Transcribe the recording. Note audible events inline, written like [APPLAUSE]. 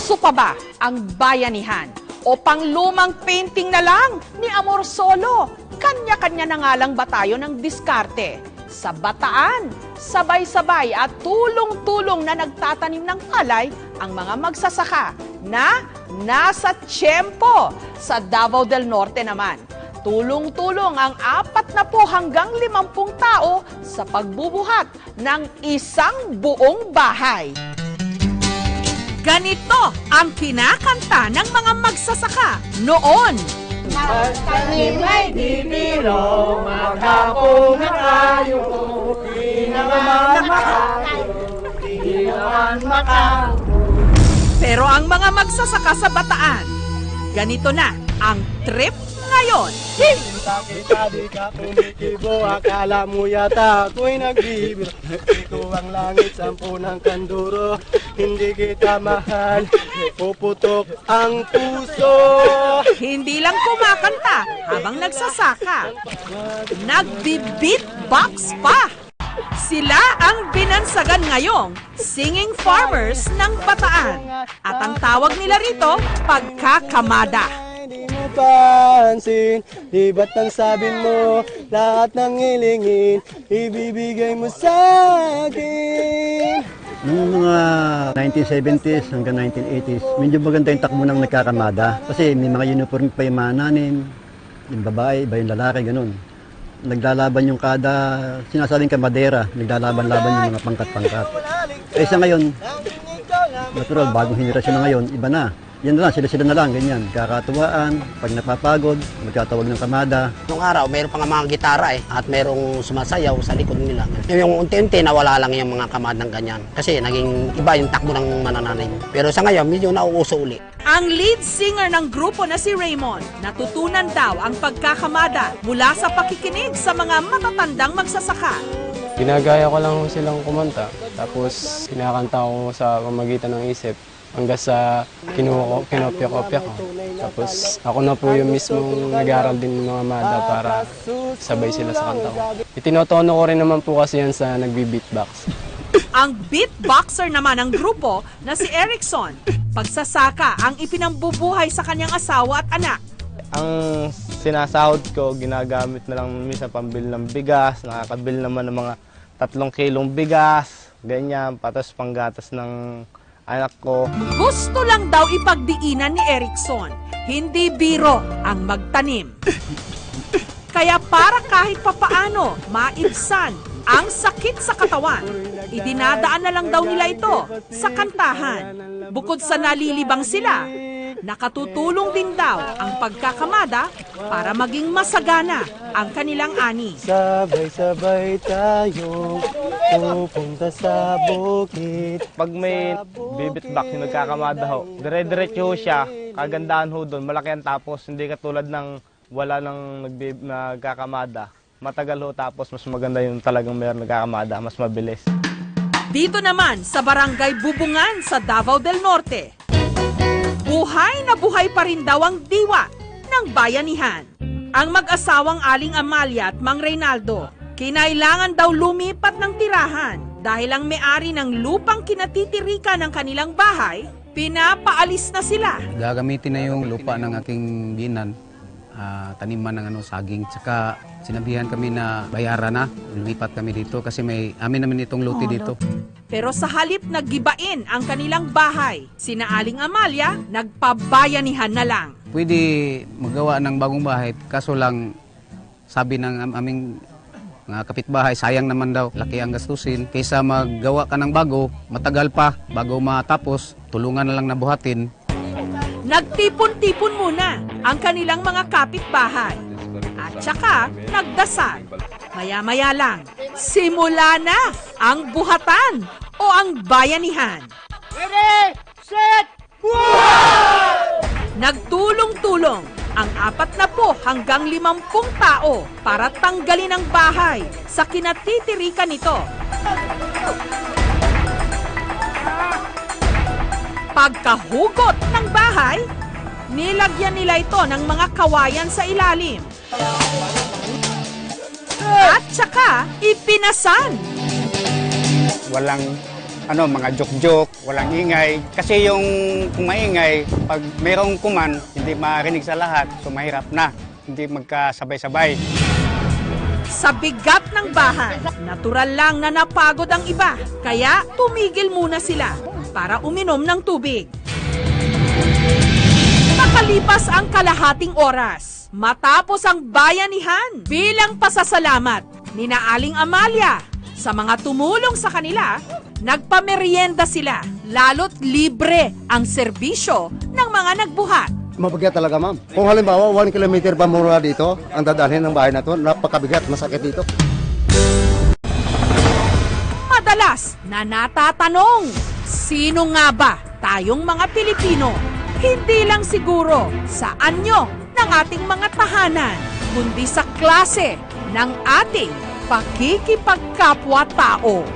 Uso pa ba ang bayanihan? O panglumang painting na lang ni Amor Solo? Kanya-kanya na nga lang ba tayo ng diskarte? Sa bataan, sabay-sabay at tulong-tulong na nagtatanim ng palay ang mga magsasaka na nasa tiyempo. Sa Davao del Norte naman, tulong-tulong ang apat na po hanggang limampung tao sa pagbubuhat ng isang buong bahay. Ganito ang kinakanta ng mga magsasaka noon. Tanim ay di biro, maghapon na tayo, di naman makayo, di naman makayo. Pero ang mga magsasaka sa bataan, ganito na ang trip ngayon. Kita di ka kumikibo, akala mo yata ako'y nagbibiro. Ito ang langit, sampu ng kanduro, hindi kita mahal, puputok ang puso. Hindi lang kumakanta habang nagsasaka. Nagbi-beatbox pa. Sila ang binansagan ngayong singing farmers ng bataan. At ang tawag nila rito, pagkakamada. Di mo pansin, di ba't ang sabi mo Lahat ng hilingin, ibibigay mo sa akin Noong mga 1970s hanggang 1980s, medyo maganda yung takbo ng nagkakamada. Kasi may mga uniform pa yung mga nanin, yung babae, iba yung lalaki, ganun. Naglalaban yung kada, sinasabing kamadera, naglalaban-laban yung mga pangkat-pangkat. Eh sa ngayon, natural, bagong henerasyon na ngayon, iba na. Yan na lang, sila-sila na lang, ganyan. Kakatuwaan, pag napapagod, magkatawag ng kamada, Nung araw, mayroon pa nga mga gitara eh, at mayroong sumasayaw sa likod nila. Yung unti-unti, nawala lang yung mga kamadang ganyan. Kasi naging iba yung takbo ng manananim. Pero sa ngayon, medyo nauuso uli. Ang lead singer ng grupo na si Raymond, natutunan daw ang pagkakamada mula sa pakikinig sa mga matatandang magsasaka. Ginagaya ko lang silang kumanta. Tapos kinakanta ko sa pamagitan ng isip hanggang sa kinuha ko, kinopya-kopya ko. Tapos ako na po yung mismong nag-aaral din ng mga mada para sabay sila sa kanta ko. Itinotono ko rin naman po kasi yan sa nagbi-beatbox. [LAUGHS] Ang beatboxer naman ng grupo na si Erickson, pagsasaka ang ipinambubuhay sa kanyang asawa at anak. Ang sinasahod ko, ginagamit na lang minsan pambili ng bigas, nakakabili naman ng mga tatlong kilong bigas, ganyan, patas panggatas ng anak ko. Gusto lang daw ipagdiinan ni Erickson, hindi biro ang magtanim. Kaya para kahit papaano maibsan ang sakit sa katawan, idinadaan na lang daw nila ito sa kantahan. Bukod sa nalilibang sila, nakatutulong din daw ang pagkakamada para maging masagana ang kanilang ani. Sabay-sabay tayo pupunta sa bukid Pag may bibit back yung nagkakamada ho, dire-diretso siya, kagandahan ho doon, malaki ang tapos, hindi katulad ng wala nang nagkakamada. Matagal ho tapos mas maganda yung talagang mayroong nagkakamada, mas mabilis. Dito naman sa Barangay Bubungan sa Davao del Norte. Buhay na buhay pa rin daw ang diwa ng bayanihan. Ang mag-asawang Aling Amalia at Mang Reynaldo, kinailangan daw lumipat ng tirahan dahil ang may-ari ng lupang kinatitirikan ng kanilang bahay, pinapaalis na sila. Gagamitin na yung lupa ng aking binan, ah, taniman ng ano, saging. Tsaka sinabihan kami na bayaran na, lumipat kami dito kasi may amin namin itong luti dito. Pero sa halip na gibain ang kanilang bahay, sina Aling Amalia nagpabayanihan na lang. Pwede magawa ng bagong bahay, kaso lang sabi ng am- aming mga kapitbahay, sayang naman daw, laki ang gastusin. Kaysa maggawa ka ng bago, matagal pa, bago matapos, tulungan na lang na buhatin. Nagtipon-tipon muna ang kanilang mga kapitbahay. At saka nagdasal. Maya-maya lang, simula na ang buhatan o ang bayanihan. Ready, set, Nagtulong-tulong ang apat na po hanggang limampung tao para tanggalin ang bahay sa kinatitirikan nito. Pagkahugot ng bahay, nilagyan nila ito ng mga kawayan sa ilalim. At saka ipinasan. Walang ano, mga joke-joke, walang ingay. Kasi yung kung maingay, pag mayroong kuman, hindi marinig sa lahat, so mahirap na. Hindi magkasabay-sabay. Sa bigat ng bahan, natural lang na napagod ang iba. Kaya tumigil muna sila para uminom ng tubig. Nakalipas ang kalahating oras, matapos ang bayanihan bilang pasasalamat ni Naaling Amalia sa mga tumulong sa kanila, nagpamerienda sila, lalo't libre ang serbisyo ng mga nagbuhat. Mabigat talaga, ma'am. Kung halimbawa, 1 kilometer pa mula dito, ang dadalhin ng bahay na to, napakabigat, masakit dito. Madalas na natatanong, sino nga ba tayong mga Pilipino? Hindi lang siguro sa anyo ng ating mga tahanan, kundi sa klase ng ating pakikipagkapwa-tao.